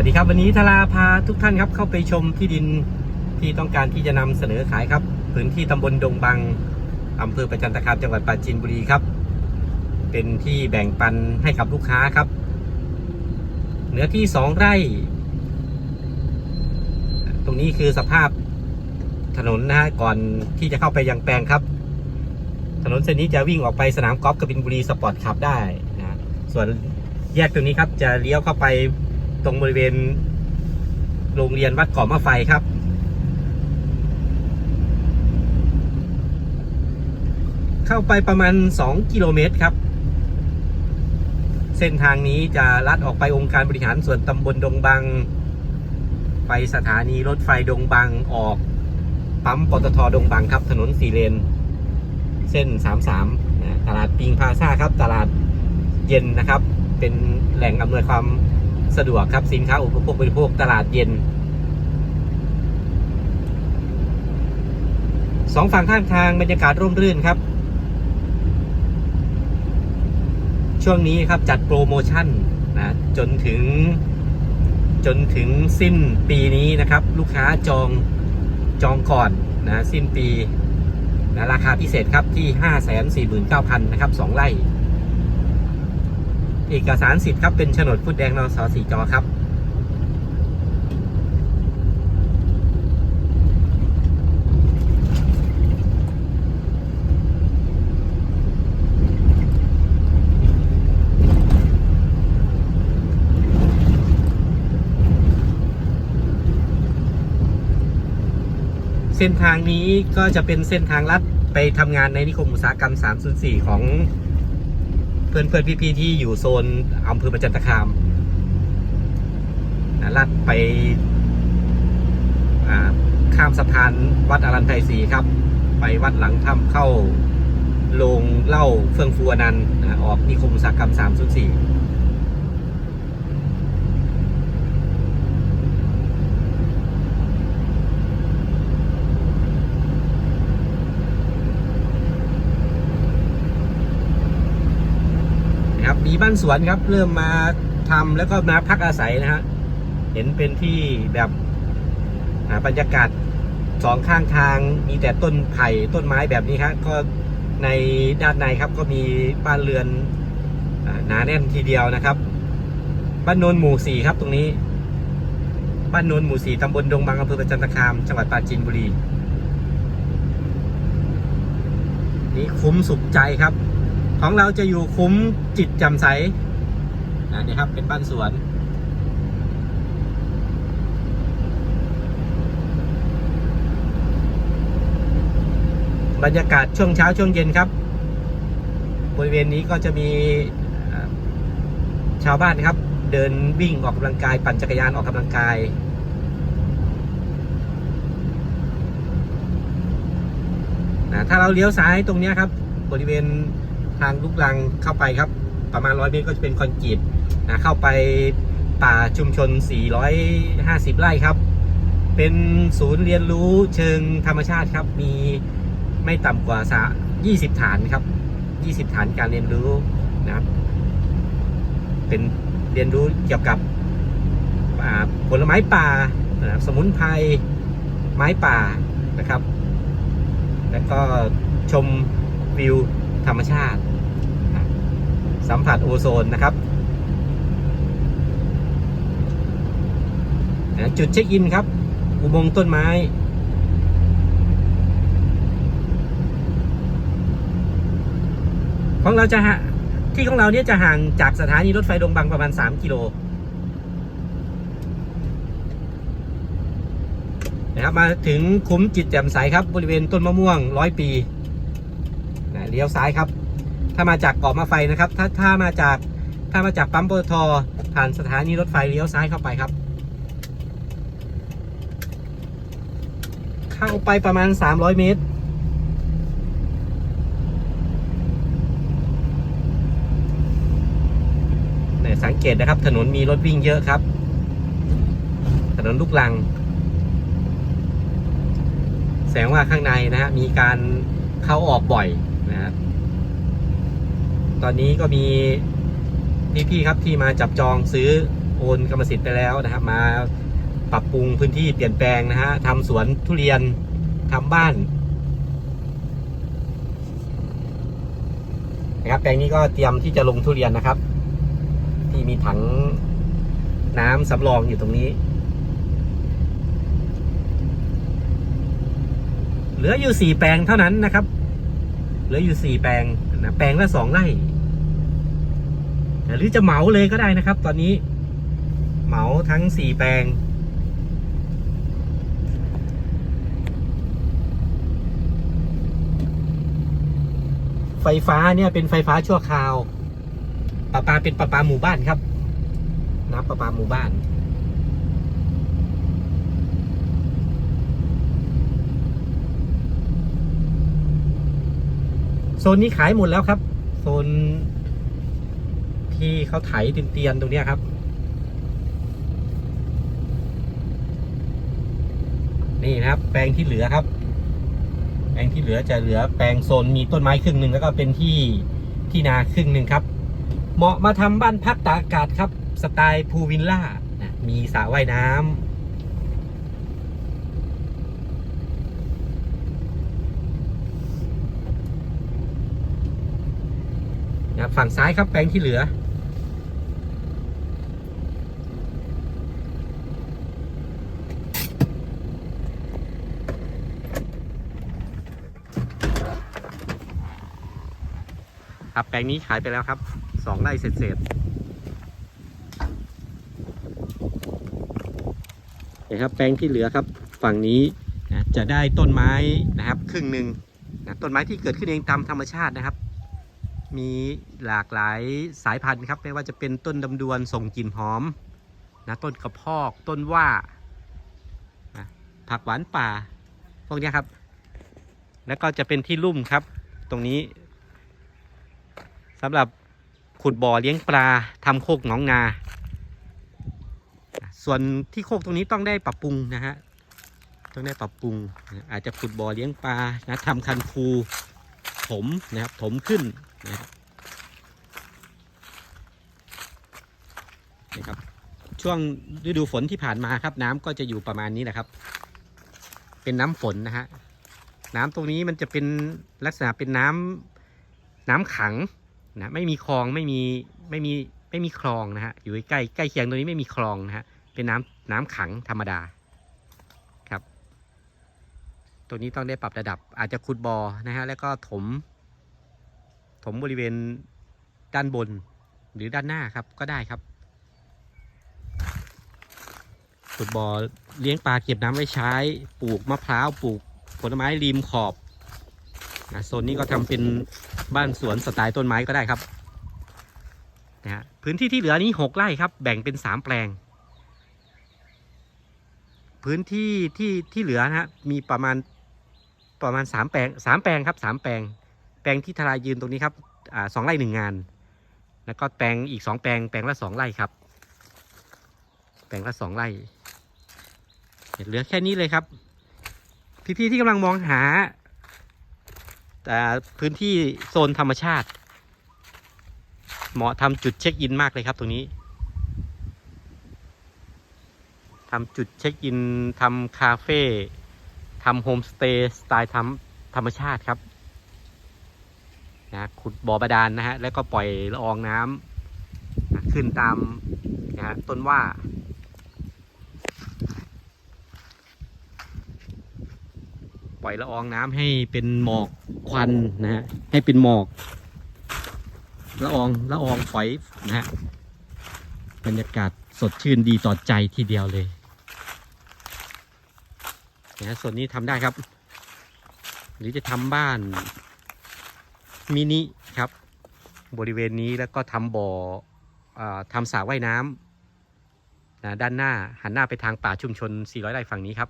วัสดีครับ วันนี้ทาราพาทุกท่านครับเข้าไปชมที่ดินที่ต้องการที่จะนำเสนอขายครับพื้นที่ตำบลดงบังอำเภอประจันตคามจังหวัดปราจีนบุรีครับ เป็นที่แบ่งปันให้กับลูกค้าครับ เนื้อที่สองไร่ ตรงนี้คือสภาพถนนนะฮะก่อนที่จะเข้าไปยังแปลงครับ ถนนเส้นนี้จะวิ่งออกไปสนามกอล์ฟกบินบุรีสปอร์ตคลับได้นะส่วนแยกตรงนี้ครับจะเลี้ยวเข้าไป ตรงบริเวณ โรงเรียนวัดเกาะมะไฟครับ เข้าไปประมาณ 2 กิโลเมตรครับ เส้นทางนี้จะลัดออกไปองค์การบริหารส่วนตำบลดงบัง ไปสถานีรถไฟดงบังออก ปั๊มปตทดงบังครับ ถนนสี่เลน เส้น 33 ตลาดปิงพาซ่าครับ ตลาดเย็นนะครับ เป็นแหล่งอำนวยความ สะดวกครับสินค้าอุปโภคบริโภคตลาดเย็นสองฝั่งข้างทางบรรยากาศร่มรื่นครับ ช่วงนี้ครับจัดโปรโมชั่นนะจนถึงจนถึงสิ้นปีนี้นะครับ ลูกค้าจองจองก่อนนะสิ้นปีนะราคาพิเศษครับที่ 549,000นะครับ2ไร่ เอกสารสิทธิ์ครับเป็นโฉนดพุดแดงนสสี่จอครับเส้นทางนี้ก็จะเป็นเส้นทางลัดไปทำงานในนิคมอุตสาหกรรม 304 ของ เพื่อนเพื่อนพี่ๆที่อยู่โซนอำเภอประจันตคามนะลัดไปข้ามสะพานวัดอรันไทยศรีครับ ไปวัดหลังถ้ำเข้าโรงเล่าเฟื่องฟูนันนะออกนิคมอุตสาหกรรม304 บมีบ้านสวนครับ เริ่มมาทำแล้วก็มาพักอาศัยนะฮะเห็นเป็นที่แบบบรรยากาศสองข้างทางมีแต่ต้นไผ่ต้นไม้แบบนี้ครับก็ในด้านในครับก็มีบ้านเรือนหนาแน่นทีเดียวนะครับ บ้านโนนหมู่สี่ครับตรงนี้ บ้านโนนหมู่สี่ตำบลดงบางอำเภอประจันตคามจังหวัดปราจีนบุรี นี่คุ้มสุขใจครับ ของเราจะอยู่คุ้มจิตจำใสนะนี่ครับเป็นบ้านสวนบรรยากาศช่วงเช้าช่วงเย็นครับ บริเวณนี้ก็จะมีชาวบ้านนะครับ เดินวิ่งออกกำลังกาย ปั่นจักรยานออกกำลังกาย นะถ้าเราเลี้ยวซ้ายตรงนี้ครับ บริเวณ ทางลูกลังเข้าไปครับ ประมาณร้อยเมตรก็จะเป็นคอนกรีตนะเข้าไปป่าชุมชน 450 ไร่ครับ เป็นศูนย์เรียนรู้เชิงธรรมชาติครับ มีไม่ต่ำกว่าสะ20 ฐานครับ 20 ฐานการเรียนรู้นะครับ เป็นเรียนรู้เกี่ยวกับอ่าผลไม้ป่านะครับสมุนไพรไม้ป่านะครับ แล้วก็ชมวิว ธรรมชาติ สัมผัสโอโซนนะครับ จุดเช็คอินครับ อุโมงค์ต้นไม้ ของเราจะที่ของเราเนี่ยจะห่างจากสถานีรถไฟดงบังประมาณ 3 กิโลนะครับมาถึงคุ้มจิตแจ่มใสครับบริเวณต้นมะม่วงร้อยปี เลี้ยวซ้ายครับ ถ้ามาจากเกาะมาไฟนะครับ ถ้าถ้ามาจากถ้ามาจากปั๊มปตทผ่านสถานีรถไฟเลี้ยวซ้ายเข้าไปครับ เข้าไปประมาณ 300 เมตร เนี่ยสังเกตนะครับ ถนนมีรถวิ่งเยอะครับ ถนนลูกลัง แสดงว่าข้างในนะฮะมีการเข้าออกบ่อย นะครับตอนนี้ก็มีพี่ๆครับที่มาจับจองซื้อโอนกรรมสิทธิ์ไปแล้วนะครับ มาปรับปรุงพื้นที่เปลี่ยนแปลงนะฮะทำสวนทุเรียนทำบ้านนะครับแปลงนี้ก็เตรียมที่จะลงทุเรียนนะครับ ที่มีถังน้ำสำรองอยู่ตรงนี้ เหลืออยู่สี่แปลงเท่านั้นนะครับ เหลืออยู่สี่แปลงนะแปลงละสองไร่หรือจะเหมาเลยก็ได้นะครับ ตอนนี้ เหมาทั้งสี่แปลง ไฟฟ้าเนี่ยเป็นไฟฟ้าชั่วคราวประปาเป็นประปาหมู่บ้านครับน้ำประปาหมู่บ้าน นนี้ขายหมดแล้วครับ โซนที่เขาไถเตียนๆตรงนี้ครับ นี่นะครับ แปลงที่เหลือครับ แปลงที่เหลือจะเหลือแปลงโซนมีต้นไม้ครึ่งหนึ่งแล้วก็เป็นที่ที่นาครึ่งหนึ่งครับ เหมาะมาทำบ้านพักตากอากาศครับ สไตล์พูลวิลล่านะมีสระว่ายน้ำ นะครับฝั่งซ้ายครับแปลงที่เหลือ ครับแปลงนี้ขายไปแล้วครับสองไร่เศษเศษนะครับแปลงที่เหลือครับฝั่งนี้นะจะได้ต้นไม้นะครับครึ่งหนึ่งนะต้นไม้ที่เกิดขึ้นเองตามธรรมชาตินะครับ มีหลากหลายสายพันธุ์ครับ ไม่ว่าจะเป็นต้นดำดวนส่งกลิ่นหอมนะต้นกระพอกต้นว่านะผักหวานป่า พวกนี้ครับ แล้วก็จะเป็นที่ลุ่มครับ ตรงนี้สำหรับขุดบ่อเลี้ยงปลาทำโคกหนองนา ส่วนที่โคกตรงนี้ต้องได้ปรับปรุงนะฮะต้องได้ปรับปรุงอาจจะขุดบ่อเลี้ยงปลานะทำคันคูถมนะครับถมขึ้น นี่ครับ ช่วงฤดูฝนที่ผ่านมาครับ น้ำก็จะอยู่ประมาณนี้แหละครับ เป็นน้ำฝนนะฮะน้ำตรงนี้มันจะเป็นลักษณะเป็นน้ำน้ำขังนะไม่มีคลองไม่มีไม่มีไม่มีคลองนะฮะอยู่ใกล้ใกล้เคียงตรงนี้ไม่มีคลองนะฮะเป็นน้ำน้ำขังธรรมดาครับ ตัวนี้ต้องได้ปรับระดับอาจจะขุดบอ่อนะฮะแล้วก็ถม มบริเวณด้านบนหรือด้านหน้าครับก็ได้ครับขุดบ่อเลี้ยงปลาเก็บน้ำไว้ใช้ปลูกมะพร้าวปลูกผลไม้ริมขอบนะโซนนี้ก็ทำเป็นบ้านสวนสไตล์ต้นไม้ก็ได้ครับนะฮะพื้นที่ที่เหลือนี้หกไร่ครับ แบ่งเป็นสามแปลง พื้นที่ที่ที่เหลือนะฮะมีประมาณประมาณสามแปลงสามแปลงครับสามแปลง ลงที่ทลายยืนตรงนี้ครับอ่าสองไร่หนึ่งงาน แล้วก็แปลงอีกสองแปลงแปลงละสองไร่ครับ แปลงละสองไร่เหลือแค่นี้เลยครับ พี่ๆที่กำลังมองหาแต่พื้นที่โซนธรรมชาติ เหมาะทำจุดเช็คอินมากเลยครับตรงนี้ทำจุดเช็คอินทำคาเฟ่ทำโฮมสเตย์สไตล์ทำธรรมชาติครับ นะขุดบ่อบาดาลนนะฮะแล้วก็ปล่อยละอองน้ำนะขึ้นตามนะฮะต้นว่าปล่อยละอองน้ำให้เป็นหมอกควันนะฮะให้เป็นหมอกละอองละอองฝอยนะฮะบรรยากาศสดชื่นดีต่อใจทีเดียวเลยนะส่วนนี้ทำได้ครับ หรือจะทำบ้าน มินิครับ บริเวณนี้แล้วก็ทำบ่ออทำสระว่ายน้ำนะด้านหน้าหันหน้าไปทางป่าชุมชน 400 ไร่ฝั่งนี้ครับ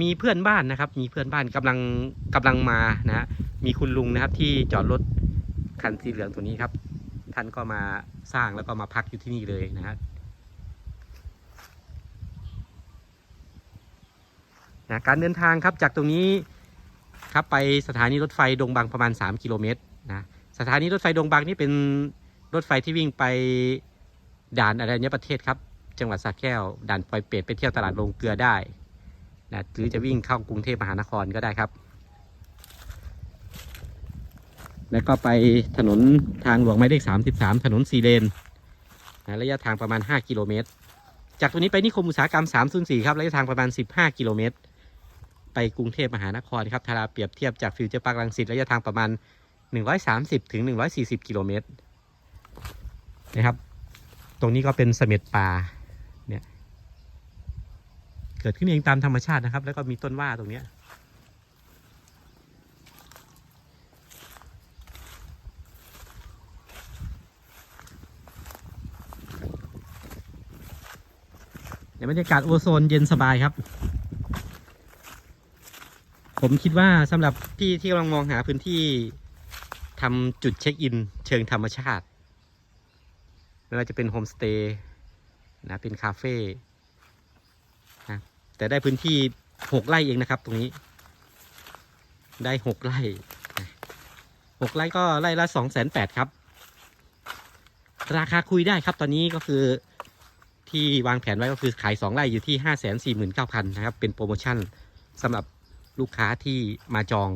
มีเพื่อนบ้านนะครับ มีเพื่อนบ้านกำลังกำลังมานะฮะมีคุณลุงนะครับที่จอดรถคันสีเหลืองตัวนี้ครับ ท่านก็มาสร้างแล้วก็มาพักอยู่ที่นี่เลยนะฮะ นะการเดินทางครับจากตรงนี้ครับไปสถานีรถไฟดงบางประมาณ 3 กิโลเมตรนะสถานีรถไฟดงบางนี่เป็นรถไฟที่วิ่งไปด่านอะไรเนี้ยประเทศครับจังหวัดสระแก้วด่านปอยเป็ดไปเที่ยวตลาดโรงเกลือได้นะหรือจะวิ่งเข้ากรุงเทพมหานครก็ได้ครับ แล้วก็ไปถนนทางหลวงหมายเลข 33 ถนนสีเลนนะระยะทางประมาณ 5 กิโลเมตร จากตรงนี้ไปนิคมอุตสาหกรรม 304 ครับ ระยะทางประมาณ 15 กิโลเมตร ไปกรุงเทพมหานครครับถ้าราเปรียบเทียบจากฟิวเจอร์พาร์คลังสิตระยะทางประมาณ 130ถึง140 กิโลเมตรนะครับ ตรงนี้ก็เป็นเสม็ดป่าเนี่ยเกิดขึ้นเองตามธรรมชาตินะครับ แล้วก็มีต้นว่าตรงเนี้ยบรรยากาศโอโซนเย็นสบายครับ ผมคิดว่าสำหรับพี่ที่กำลังมองหาพื้นที่ทำจุดเช็คอิน เชิงธรรมชาติไม่ว่าจะเป็นโฮมสเตย์นะเป็นคาเฟ่นะแต่ได้พื้นที่หกไร่เองนะครับ ตรงนี้ ได้หกไร่หกไร่ก็ไร่ละสองแสนแปดครับ ราคาคุยได้ครับตอนนี้ก็คือที่วางแผนไว้ก็คือขาย2ไร่อยู่ที่5 4 9 0 0 0นะครับ เป็นโปรโมชั่นสำหรับ ลูกค้าที่มาจอง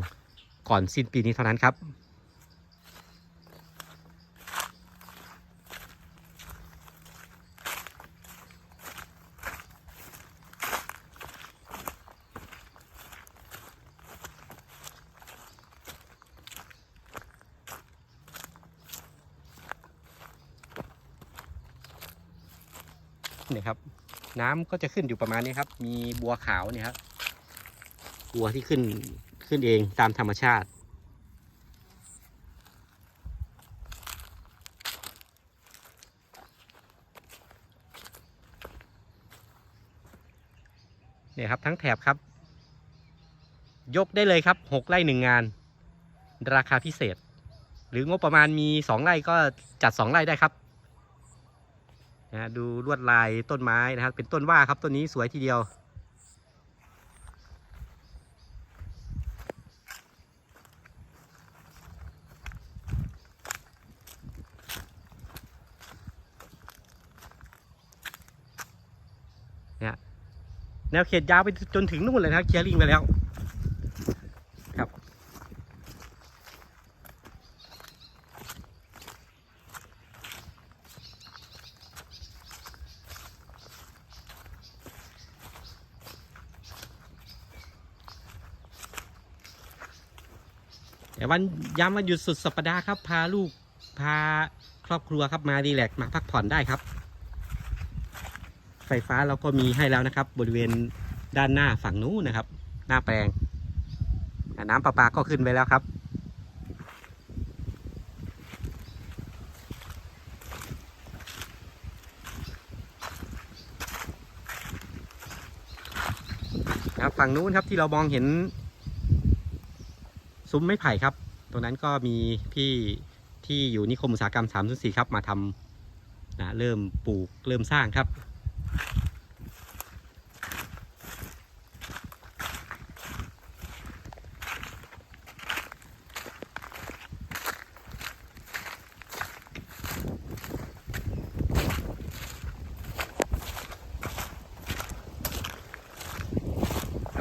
ก่อนสิ้นปีนี้เท่านั้นครับเนี่ยครับ น้ำก็จะขึ้นอยู่ประมาณนี้ครับ มีบัวขาวเนี่ยครับ บัวที่ขึ้นขึ้นเองตามธรรมชาติ เนี่ยครับทั้งแถบครับ ยกได้เลยครับหกไร่หนึ่งงาน ราคาพิเศษ หรืองบประมาณมีสองไร่ก็จัดสองไร่ได้ครับนะดูลวดลายต้นไม้นะครับ เป็นต้นว่าครับต้นนี้สวยทีเดียว แนวเขตยาวไปจนถึงนู่นเลยนะครับเคลียร์ลิงไปแล้วครับ แต่วันย้ำวันหยุดสุดสัปดาห์ครับ พาลูกพาครอบครัวครับมารีแลกมาพักผ่อนได้ครับ ไฟฟ้าเราก็มีให้แล้วนะครับ บริเวณด้านหน้าฝั่งนู้นนะครับ หน้าแปลง น้ำประปาก็ขึ้นไปแล้วครับ ครับฝั่งนู้นครับที่เรามองเห็น ซุ้มไม้ไผ่ครับ ตรงนั้นก็มีพี่ที่อยู่นิคมอุตสาหกรรม304ครับ มาทำนะเริ่มปลูกเริ่มสร้างครับ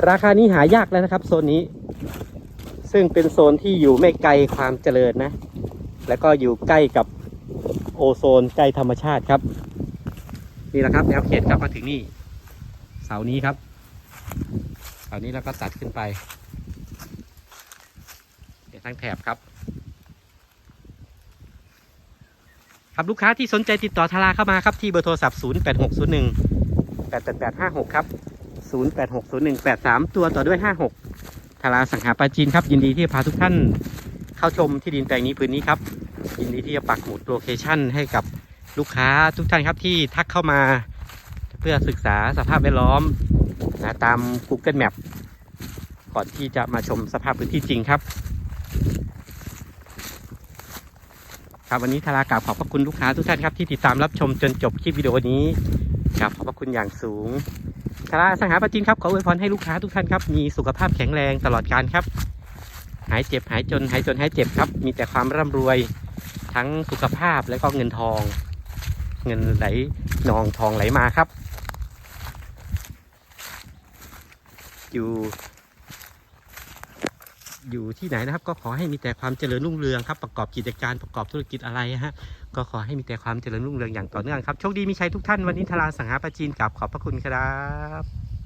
ราคานี้หายากแล้วนะครับโซนนี้ ซึ่งเป็นโซนที่อยู่ไม่ไกลความเจริญนะ แล้วก็อยู่ใกล้กับโอโซนใกล้ธรรมชาติครับ นี่แหละครับแนวเขตครับมาถึงนี่ เสานี้ครับ เสานี้แล้วก็ตัดขึ้นไปเดี๋ยวทั้งแถบครับ ครับลูกค้าที่สนใจติดต่อทาราเข้ามาครับที่เบอร์โทรศัพท์ 0861 88856 ครับ 086018ตัวต่อด้วย 56ทาราสังหาปาจีนครับ ยินดีที่จะพาทุกท่านเข้าชมที่ดินแปลงนี้พื้นนี้ครับ ยินดีที่จะปักหมุดโลเคชั่นให้กับลูกค้าทุกท่านครับที่ทักเข้ามา เพื่อศึกษาสภาพแวดล้อมนะตาม Google Map ก่อนที่จะมาชมสภาพพื้นที่จริงครับ ครับวันนี้ทารากราบขอบพระคุณลูกค้าทุกท่านครับที่ติดตามรับชมจนจบคลิปวิดีโอนี้ครับขอบพระคุณอย่างสูง คาราสังหาปาจินครับขออวยพรให้ลูกค้าทุกท่านครับ มีสุขภาพแข็งแรงตลอดการครับ หายเจ็บหายจนหายจนหายเจ็บครับ มีแต่ความร่ำรวยทั้งสุขภาพและก็เงินทอง เงินไหลนองทองไหลมาครับ อยู่ อยู่ที่ไหนนะครับ ก็ขอให้มีแต่ความเจริญรุ่งเรืองครับประกอบกิจการประกอบธุรกิจอะไรฮะก็ขอให้มีแต่ความเจริญรุ่งเรืองอย่างต่อเนื่องครับโชคดีมีชัยทุกท่านวันนี้ทาราสังหาปราจีนกับขอบพระคุณครับ